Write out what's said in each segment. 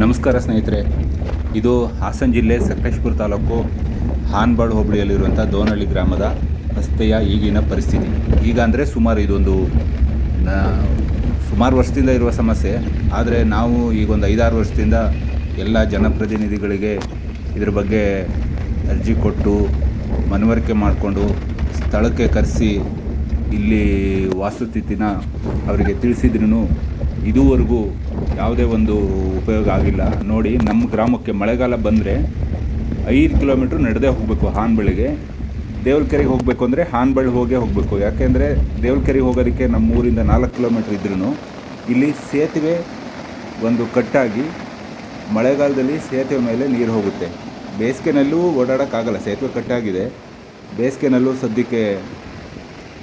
ನಮಸ್ಕಾರ ಸ್ನೇಹಿತರೆ. ಇದು ಹಾಸನ ಜಿಲ್ಲೆ ಸಕಲೇಶ್ಪುರ ತಾಲೂಕು ಹಾನ್ಬಾಳ್ ಹೋಬಳಿಯಲ್ಲಿರುವಂಥ ದೋನಹಳ್ಳಿ ಗ್ರಾಮದ ರಸ್ತೆಯ ಈಗಿನ ಪರಿಸ್ಥಿತಿ. ಈಗ ಅಂದರೆ ಸುಮಾರು ಇದೊಂದು ಸುಮಾರು ವರ್ಷದಿಂದ ಇರುವ ಸಮಸ್ಯೆ. ಆದರೆ ನಾವು ಈಗ ಒಂದು ಐದಾರು ವರ್ಷದಿಂದ ಎಲ್ಲ ಜನಪ್ರತಿನಿಧಿಗಳಿಗೆ ಇದ್ರ ಬಗ್ಗೆ ಅರ್ಜಿ ಕೊಟ್ಟು, ಮನವರಿಕೆ ಮಾಡಿಕೊಂಡು, ಸ್ಥಳಕ್ಕೆ ಕರೆಸಿ ಇಲ್ಲಿ ವಾಸ್ತುಸ್ಥಿತಿನ ಅವರಿಗೆ ತಿಳಿಸಿದ್ರೂ ಇದುವರೆಗೂ ಯಾವುದೇ ಒಂದು ಉಪಯೋಗ ಆಗಿಲ್ಲ. ನೋಡಿ, ನಮ್ಮ ಗ್ರಾಮಕ್ಕೆ ಮಳೆಗಾಲ ಬಂದರೆ ಐದು ಕಿಲೋಮೀಟ್ರ್ ನಡೆದೇ ಹೋಗಬೇಕು ಹಾನ್ಬಳಿಗೆ ದೇವಲ್ಕೆರೆಗೆ ಹೋಗಬೇಕು ಅಂದರೆ ಹಾನ್ಬಳ್ಳಿ ಹೋಗೇ ಹೋಗಬೇಕು. ಯಾಕೆಂದರೆ ದೇವಲ್ಕೆರೆಗೆ ಹೋಗೋದಕ್ಕೆ ನಮ್ಮ ಊರಿಂದ ನಾಲ್ಕು ಕಿಲೋಮೀಟ್ರ್ ಇದ್ರೂ ಇಲ್ಲಿ ಸೇತುವೆ ಒಂದು ಕಟ್ಟಾಗಿ ಮಳೆಗಾಲದಲ್ಲಿ ಸೇತುವೆ ಮೇಲೆ ನೀರು ಹೋಗುತ್ತೆ. ಬೇಸಿಗೆನಲ್ಲೂ ಓಡಾಡೋಕ್ಕಾಗಲ್ಲ, ಸೇತುವೆ ಕಟ್ಟಾಗಿದೆ. ಬೇಸಿಗೆನಲ್ಲೂ ಸದ್ಯಕ್ಕೆ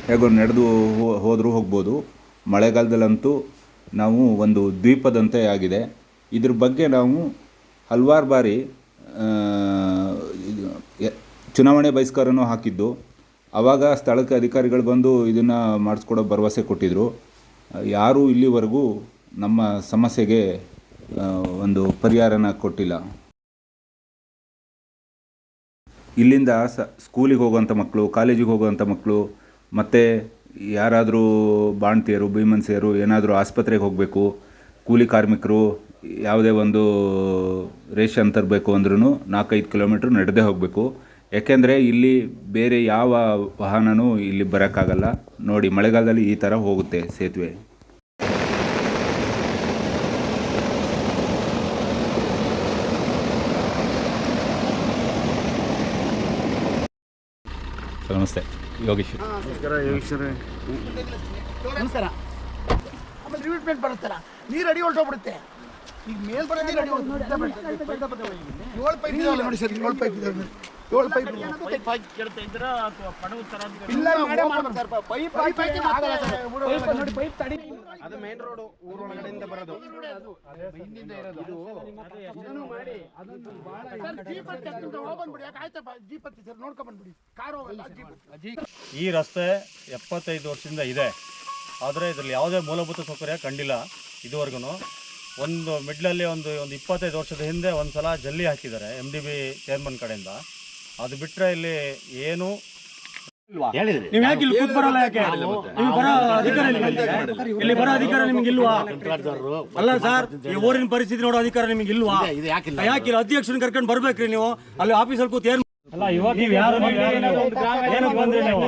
ಹೇಗೋ ನಡೆದು ಹೋದರೂ ಹೋಗ್ಬೋದು. ಮಳೆಗಾಲದಲ್ಲಂತೂ ನಾವು ಒಂದು ದ್ವೀಪದಂತೆ ಆಗಿದೆ. ಇದ್ರ ಬಗ್ಗೆ ನಾವು ಹಲವಾರು ಬಾರಿ ಚುನಾವಣೆ ಬಹಿಷ್ಕಾರನೂ ಹಾಕಿದ್ದು. ಆವಾಗ ಸ್ಥಳಕ್ಕೆ ಅಧಿಕಾರಿಗಳು ಬಂದು ಇದನ್ನು ಮಾಡಿಸ್ಕೊಡೋ ಭರವಸೆ ಕೊಟ್ಟಿದ್ದರು ಯಾರೂ ಇಲ್ಲಿವರೆಗೂ ನಮ್ಮ ಸಮಸ್ಯೆಗೆ ಒಂದು ಪರಿಹಾರನ ಕೊಟ್ಟಿಲ್ಲ. ಇಲ್ಲಿಂದ ಸ, ಸ್ಕೂಲಿಗೆ ಹೋಗುವಂಥ ಮಕ್ಕಳು, ಕಾಲೇಜಿಗೆ ಹೋಗುವಂಥ ಮಕ್ಕಳು, ಮತ್ತು ಯಾರಾದರೂ ಬಾಣ್ತಿಯರು ಭೀಮನ್ಸಿಯರು ಏನಾದರೂ ಆಸ್ಪತ್ರೆಗೆ ಹೋಗಬೇಕು, ಕೂಲಿ ಕಾರ್ಮಿಕರು ಯಾವುದೇ ಒಂದು ರೇಷನ್ ತರಬೇಕು ಅಂದ್ರೂ ನಾಲ್ಕೈದು ಕಿಲೋಮೀಟ್ರ್ ನಡೆದೇ ಹೋಗಬೇಕು. ಯಾಕೆಂದರೆ ಇಲ್ಲಿ ಬೇರೆ ಯಾವ ವಾಹನವೂ ಇಲ್ಲಿ ಬರೋಕ್ಕಾಗಲ್ಲ. ನೋಡಿ, ಮಳೆಗಾಲದಲ್ಲಿ ಈ ಥರ ಹೋಗುತ್ತೆ ಸೇತುವೆ. ನಮಸ್ತೆ. ಯೋಗೇಶ್ವರೇ ನಮಸ್ಕಾರ ಆಮೇಲೆ ರಿವಿಟ್ಮೆಂಟ್ ಬರುತ್ತಲ್ಲ ನೀರು ಅಡಿ ಹೊರಟೋಗ್ಬಿಡುತ್ತೆ ಈಗ ಮೇಲ್ ಬರೋ ನೀರು ಅಡಿ ಏಳು ಪೈಪ್ ಇದಾವಲ್ಲ ನೋಡಿ ಸರ್ ಏಳು ಪೈಪ್ ಇದಾವೆ. ಏಳು ಪೈಪ್ ಇಲ್ಲ ಮಾಡೇ ಮಾಡ್ಬೇಕು. ಸರ್ ಪೈಪ್ ಪೈಪ್ ಆಗಲ್ಲ ಸರ್. ಪೈಪ್ ನೋಡಿ ಪೈಪ್ ತಡಿ. ಅದು ಮೇನ್ ರೋಡ್ ಊರೊಳಗಡೆಯಿಂದ ಬರೋದು. ಸರ್ ಜೀಪ್ ಹತ್ತಿ ಹತ್ತಿರ ಒಳಗೆ ಬಂದ್ಬಿಡಿ. ಯಾಕೆ ಆಯ್ತಪ್ಪ? ಜೀಪ್ ಹತ್ತಿ ಸರ್ ನೋಡ್ಕೊಂಡ್ ಬಂದ್ಬಿಡಿ. ಕಾರ್ ಹೋಗಲ್ಲ ಜೀಪ್ ಈ ರಸ್ತೆ ಎಪ್ಪತ್ತೈದು ವರ್ಷದಿಂದ ಇದೆ. ಆದರೆ ಇದರಲ್ಲಿ ಯಾವುದೇ ಮೂಲಭೂತ ಸೌಕರ್ಯ ಕಂಡಿಲ್ಲ ಇದುವರೆಗೂ ಒಂದು ಮಿಡ್ಲಲ್ಲಿ ಒಂದು ಒಂದು ಇಪ್ಪತ್ತೈದು ವರ್ಷದ ಹಿಂದೆ ಒಂದು ಸಲ ಜಲ್ಲಿ ಹಾಕಿದ್ದಾರೆ ಎಂ ಡಿ ಬಿ ಚೇರ್ಮನ್ ಕಡೆಯಿಂದ. ಅದು ಬಿಟ್ಟರೆ ಇಲ್ಲಿ ಏನು ನೀವು ಯಾಕೆ ಇಲ್ಲಿ ಕೂತ್ ಬರಲ್ಲ ಯಾಕೆ? ನೀವು ಬರೋ ಅಧಿಕಾರ ನಿಮಗೆ ಇಲ್ಲಿ ಬರೋ ಅಧಿಕಾರ ನಿಮ್ಗೆ ಇಲ್ವಾ? ಅಲ್ಲ ಸರ್ ಈ ಊರಿನ ಪರಿಸ್ಥಿತಿ ನೋಡೋ ಅಧಿಕಾರ ನಿಮ್ಗೆ ಇಲ್ವಾ? ಯಾಕಿಲ್ಲ? ಅಧ್ಯಕ್ಷನ ಕರ್ಕೊಂಡು ಬರ್ಬೇಕ್ರಿ ನೀವು. ಅಲ್ಲಿ ಆಫೀಸಲ್ಲಿ ಕೂತ್ ಏನ್ ಅಲ್ಲ ಇವಾಗ ನೀವು ಯಾರು ಏನಕ್ಕೆ ಬಂದ್ರಿ? ನೀವು?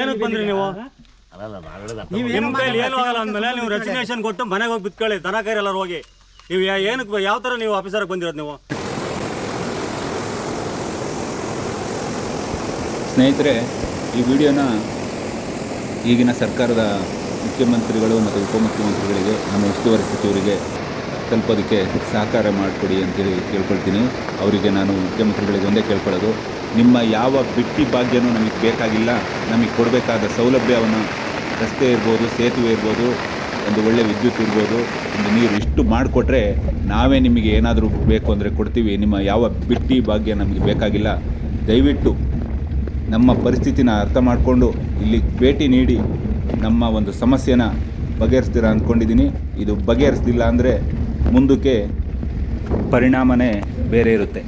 ಏನಕ್ಕೆ ಬಂದ್ರಿ ನೀವು? ನಿಮ್ ಕೈಲಿ ಏನು ಆಗಲ್ಲ ಅಂದ್ಮೇಲೆ ನೀವು ರೆಸಿಗ್ನೇಷನ್ ಕೊಟ್ಟು ಮನೆಗೆ ಹೋಗಿ ಬಿತ್ಕೊಳ್ಳಿ. ದನ ಕೈರಿ ಎಲ್ಲರೂ ಹೋಗಿ. ನೀವು ಏನಕ್ಕೆ ಯಾವ ತರ ನೀವು ಆಫೀಸರ್ಗೆ ಬಂದಿರೋದು ನೀವು? ಸ್ನೇಹಿತರೆ, ಈ ವಿಡಿಯೋನ ಈಗಿನ ಸರ್ಕಾರದ ಮುಖ್ಯಮಂತ್ರಿಗಳು ಮತ್ತು ಉಪಮುಖ್ಯಮಂತ್ರಿಗಳಿಗೆ, ನಮ್ಮ ಉಸ್ತುವಾರಿ ಸಚಿವರಿಗೆ ತಲುಪೋದಕ್ಕೆ ಸಹಕಾರ ಮಾಡಿಕೊಡಿ ಅಂತೇಳಿ ಕೇಳ್ಕೊಳ್ತೀನಿ. ಅವರಿಗೆ ನಾನು ಮುಖ್ಯಮಂತ್ರಿಗಳಿಗೆ ಒಂದೇ ಕೇಳ್ಕೊಳ್ಳೋದು, ನಿಮ್ಮ ಯಾವ ಬಿಟ್ಟಿ ಭಾಗ್ಯನೂ ನಮಗೆ ಬೇಕಾಗಿಲ್ಲ. ನಮಗೆ ಕೊಡಬೇಕಾದ ಸೌಲಭ್ಯವನ್ನು ರಸ್ತೆ ಇರ್ಬೋದು, ಸೇತುವೆ ಇರ್ಬೋದು, ಒಂದು ಒಳ್ಳೆ ವಿದ್ಯುತ್ ಇರ್ಬೋದು, ಒಂದು ನೀರು ಇಷ್ಟು ಮಾಡಿಕೊಟ್ರೆ ನಾವೇ ನಿಮಗೆ ಏನಾದರೂ ಬೇಕು ಅಂದರೆ ಕೊಡ್ತೀವಿ. ನಿಮ್ಮ ಯಾವ ಬಿಟ್ಟಿ ಭಾಗ್ಯ ನಮಗೆ ಬೇಕಾಗಿಲ್ಲ. ದಯವಿಟ್ಟು ನಮ್ಮ ಪರಿಸ್ಥಿತಿನ ಅರ್ಥ ಮಾಡಿಕೊಂಡು ಇಲ್ಲಿ ಭೇಟಿ ನೀಡಿ ನಮ್ಮ ಒಂದು ಸಮಸ್ಯೆನ ಬಗೆಹರಿಸ್ತೀರ ಅಂದ್ಕೊಂಡಿದ್ದೀನಿ. ಇದು ಬಗೆಹರಿಸ್ಲಿಲ್ಲ ಅಂದರೆ ಮುಂದಕ್ಕೆ ಪರಿಣಾಮನೇ ಬೇರೆ ಇರುತ್ತೆ.